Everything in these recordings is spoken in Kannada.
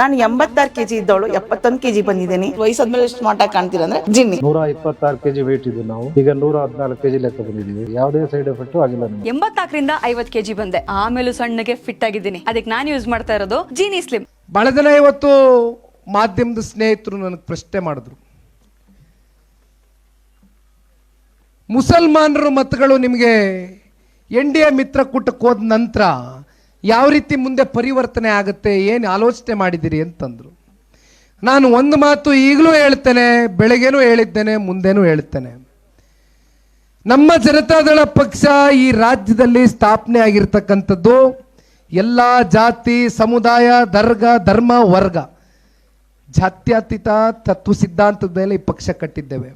ನಾನು ಎಂಬತ್ತಾರು ಕೆಜಿ ಇದ್ದವಳು ಎಪ್ಪತ್ತೊಂದು ಕೆಜಿ ಬಂದಿದ್ದೀನಿ. ವಯಸ್ಸಾದ್ಮೇಲೆ ಸ್ಮಾರ್ಟ್ ಆಗಿ ಕಾಣ್ತೀರ ಅಂದ್ರೆ ಜಿನ್ನಿ. ನೂರ ಇಪ್ಪತ್ತಾರು ಕೆಜಿ ವೇಟ್ ಇದ್ದು ನಾವು. ಈಗ ನೂರ ಹದಿನಾಲ್ಕು ಕೆಜಿ ಲೆಕ್ಕ ಬಂದಿದ್ದೀವಿ. ಯಾವುದೇ ಸೈಡ್ ಎಫೆಕ್ಟ್ ಆಗಿಲ್ಲ ನಮಗೆ. ಎಂಬತ್ನಾಲ್ಕರಿಂದ ಐವತ್ ಕೆಜಿ ಬಂದೆ. ಆಮೇಲೂ ಸಣ್ಣಗೆ ಫಿಟ್ ಆಗಿದ್ದೀನಿ. ಅದಕ್ಕೆ ನಾನು ಯೂಸ್ ಮಾಡ್ತಾ ಇರೋದು ಜೀನಿ ಸ್ಲಿಮ್ ಬಹಳ ಜನ ಇವತ್ತು ಮಾಧ್ಯಮದ ಸ್ನೇಹಿತರು ನನಗೆ ಪ್ರಶ್ನೆ ಮಾಡಿದ್ರು. ಮುಸಲ್ಮಾನರ ಮತಗಳು ನಿಮಗೆ ಎನ್ ಡಿ ಎ ಮಿತ್ರಕೂಟಕ್ಕೆ ಹೋದ ನಂತರ ಯಾವ ರೀತಿ ಮುಂದೆ ಪರಿವರ್ತನೆ ಆಗುತ್ತೆ, ಏನು ಆಲೋಚನೆ ಮಾಡಿದ್ದೀರಿ ಅಂತಂದರು. ನಾನು ಒಂದು ಮಾತು ಈಗಲೂ ಹೇಳ್ತೇನೆ, ಬೆಳಗ್ಗೆನೂ ಹೇಳಿದ್ದೇನೆ, ಮುಂದೆನೂ ಹೇಳ್ತೇನೆ. ನಮ್ಮ ಜನತಾದಳ ಪಕ್ಷ ಈ ರಾಜ್ಯದಲ್ಲಿ ಸ್ಥಾಪನೆ ಆಗಿರ್ತಕ್ಕಂಥದ್ದು ಎಲ್ಲ ಜಾತಿ, ಸಮುದಾಯ ದರ್ಗ ಧರ್ಮ, ವರ್ಗ. ಜಾತ್ಯತೀತ ತತ್ವ ಸಿದ್ಧಾಂತದ ಮೇಲೆ ಈ ಪಕ್ಷ ಕಟ್ಟಿದ್ದೇವೆ.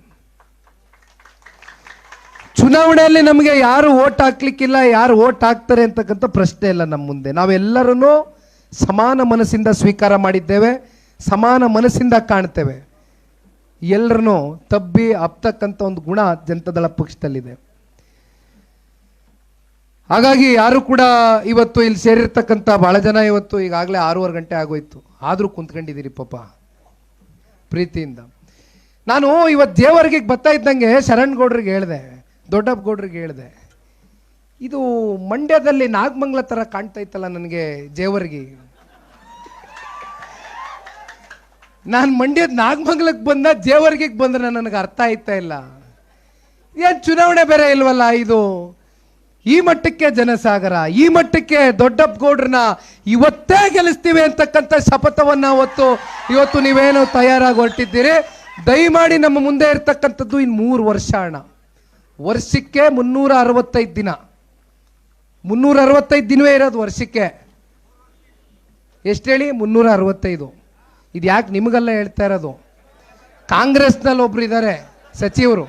ಚುನಾವಣೆಯಲ್ಲಿ ನಮಗೆ ಯಾರು ಓಟ್ ಹಾಕ್ಲಿಕ್ಕಿಲ್ಲ, ಯಾರು ಓಟ್ ಹಾಕ್ತಾರೆ ಅಂತಕ್ಕಂಥ ಪ್ರಶ್ನೆ ಇಲ್ಲ ನಮ್ಮ ಮುಂದೆ. ನಾವೆಲ್ಲರೂ ಸಮಾನ ಮನಸ್ಸಿಂದ ಸ್ವೀಕಾರ ಮಾಡಿದ್ದೇವೆ, ಸಮಾನ ಮನಸ್ಸಿಂದ ಕಾಣ್ತೇವೆ. ಎಲ್ಲರನ್ನೂ ತಬ್ಬಿ ಅಪ್ತಕ್ಕಂಥ ಒಂದು ಗುಣ ಜನತಾದಳ ಪಕ್ಷದಲ್ಲಿದೆ. ಹಾಗಾಗಿ ಯಾರು ಕೂಡ ಇವತ್ತು ಇಲ್ಲಿ ಸೇರಿರ್ತಕ್ಕಂಥ ಬಹಳ ಜನ ಇವತ್ತು ಈಗಾಗಲೇ ಆರೂವರೆ ಗಂಟೆ ಆಗೋಯ್ತು. ಆದರೂ ಕುಂತ್ಕೊಂಡಿದ್ದೀರಿ ಪಾಪ, ಪ್ರೀತಿಯಿಂದ. ನಾನು ಇವತ್ತು ದೇವರಿಗೆ ಬರ್ತಾ ಇದ್ದಂಗೆ ಶರಣ್ ಗೌಡ್ರಿಗೆ ಹೇಳಿದೆ. ದೊಡ್ಡಪ್ಪ ಗೌಡ್ರಿಗೆ ಹೇಳಿದೆ, ಇದು ಮಂಡ್ಯದಲ್ಲಿ ನಾಗಮಂಗ್ಲ ಥರ ಕಾಣ್ತಾ ಇತ್ತಲ್ಲ ನನಗೆ ಜೇವರ್ಗಿ. ನಾನು ಮಂಡ್ಯದ ನಾಗಮಂಗ್ಲಕ್ಕೆ ಬಂದ, ಜೇವರ್ಗಿಗೆ ಬಂದ್ರೆ ನನಗೆ ಅರ್ಥ ಆಯ್ತಾ ಇಲ್ಲ. ಏನು ಚುನಾವಣೆ ಬೇರೆ ಇಲ್ವಲ್ಲ ಇದು? ಈ ಮಟ್ಟಕ್ಕೆ ಜನಸಾಗರ, ಈ ಮಟ್ಟಕ್ಕೆ ದೊಡ್ಡಪ್ಪ ಗೌಡ್ರನ್ನ ಇವತ್ತೇ ಗೆಲ್ಲಿಸ್ತೀವಿ ಅಂತಕ್ಕಂಥ ಶಪಥವನ್ನು ಅವತ್ತು, ಇವತ್ತು ನೀವೇನು ತಯಾರಾಗಿ ಹೊರಟಿದ್ದೀರಿ. ದಯಮಾಡಿ ನಮ್ಮ ಮುಂದೆ ಇರ್ತಕ್ಕಂಥದ್ದು ಇನ್ನು ಮೂರು ವರ್ಷ ಅಣ್ಣ. ವರ್ಷಕ್ಕೆ ಮುನ್ನೂರ ಅರವತ್ತೈದು ದಿನ. ಮುನ್ನೂರ ಅರವತ್ತೈದು ದಿನವೇ ಇರೋದು ವರ್ಷಕ್ಕೆ. ಎಷ್ಟು ಹೇಳಿ? ಮುನ್ನೂರ ಅರವತ್ತೈದು ಇದು ಯಾಕೆ ನಿಮಗೆಲ್ಲ ಹೇಳ್ತಾ ಇರೋದು? ಕಾಂಗ್ರೆಸ್ನಲ್ಲಿ ಒಬ್ರು ಇದ್ದಾರೆ ಸಚಿವರು.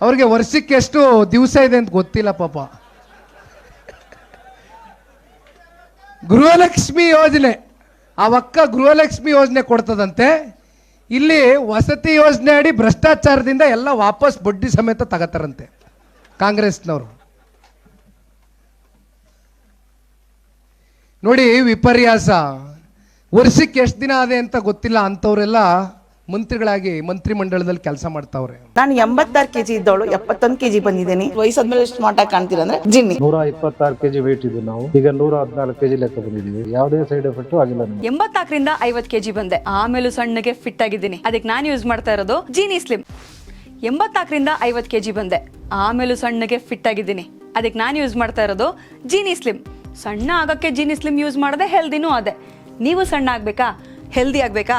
ಅವ್ರಿಗೆ ವರ್ಷಕ್ಕೆ ಎಷ್ಟು ದಿವಸ ಇದೆ ಅಂತ ಗೊತ್ತಿಲ್ಲ ಪಾಪ. ಗೃಹಲಕ್ಷ್ಮಿ ಯೋಜನೆ. ಆ ಒಕ್ಕ ಗೃಹಲಕ್ಷ್ಮಿ ಯೋಜನೆ ಕೊಡ್ತದಂತೆ. ಇಲ್ಲಿ ವಸತಿ ಯೋಜನೆ ಅಡಿ ಭ್ರಷ್ಟಾಚಾರದಿಂದ ಎಲ್ಲ ವಾಪಸ್ ಬಡ್ಡಿ ಸಮೇತ ತಗತಾರಂತೆ ಕಾಂಗ್ರೆಸ್ನವರು. ನೋಡಿ ವಿಪರ್ಯಾಸ. ವರ್ಷಕ್ಕೆ ಎಷ್ಟು ದಿನ ಅದೇ ಅಂತ ಗೊತ್ತಿಲ್ಲ ಅಂಥವರೆಲ್ಲ ಮಂತ್ರಿಗಳಾಗಿ ಮಂತ್ರಿಮಂಡಲದಲ್ಲಿ ಕೆಲಸ ಮಾಡ್ತಾವ್ರೆ. ನಾನು ಎಂಬತ್ತಾರು ಕೆಜಿ ಇದ್ದವಳು ಎಪ್ಪತ್ತೊಂದು ಕೆಜಿ ಬಂದಿದ್ದೀನಿ. ವಯಸ್ಸಾದ್ಮೇಲೆ ಸ್ಮಾರ್ಟ್ ಮಾಟ ಕಾಣ್ತೀರ ಅಂದ್ರೆ ಜಿನ್ನಿ. ನೂರ ಇಪ್ಪತ್ತಾರು ಕೆಜಿ ವೇಟ್ ಇದ್ದು ನಾವು. ಈಗ ನೂರ ಹದಿನಾಲ್ಕು ಕೆಜಿ ಲೆಕ್ಕ ಬಂದಿದ್ದೀವಿ. ಯಾವುದೇ ಸೈಡ್ ಎಫೆಕ್ಟ್ ಆಗಿಲ್ಲ ಎಂಬತ್ತಾಕರಿಂದ ಎಂಬತ್ನಾಲ್ಕರಿಂದ ಐವತ್ ಕೆಜಿ ಬಂದೆ. ಆಮೇಲೂ ಸಣ್ಣಗೆ ಫಿಟ್ ಆಗಿದ್ದೀನಿ. ಅದಕ್ಕೆ ನಾನು ಯೂಸ್ ಮಾಡ್ತಾ ಇರೋದು ಜೀನಿ ಸ್ಲಿಮ್ ಎಂಬತ್ನಾಲ್ಕರಿಂದ ಐವತ್ತು ಕೆಜಿ ಬಂದೆ. ಆಮೇಲೂ ಸಣ್ಣಗೆ ಫಿಟ್ ಆಗಿದ್ದೀನಿ. ಅದಕ್ಕೆ ನಾನು ಯೂಸ್ ಮಾಡ್ತಾ ಇರೋದು ಜೀನಿ ಸ್ಲಿಮ್ ಸಣ್ಣ ಆಗೋಕ್ಕೆ ಜೀನಿ ಸ್ಲಿಮ್ ಯೂಸ್ ಮಾಡದೆ ಹೆಲ್ದಿನೂ ಅದೇ. ನೀವು ಸಣ್ಣ ಆಗ್ಬೇಕಾ? ಹೆಲ್ದಿ ಆಗ್ಬೇಕಾ?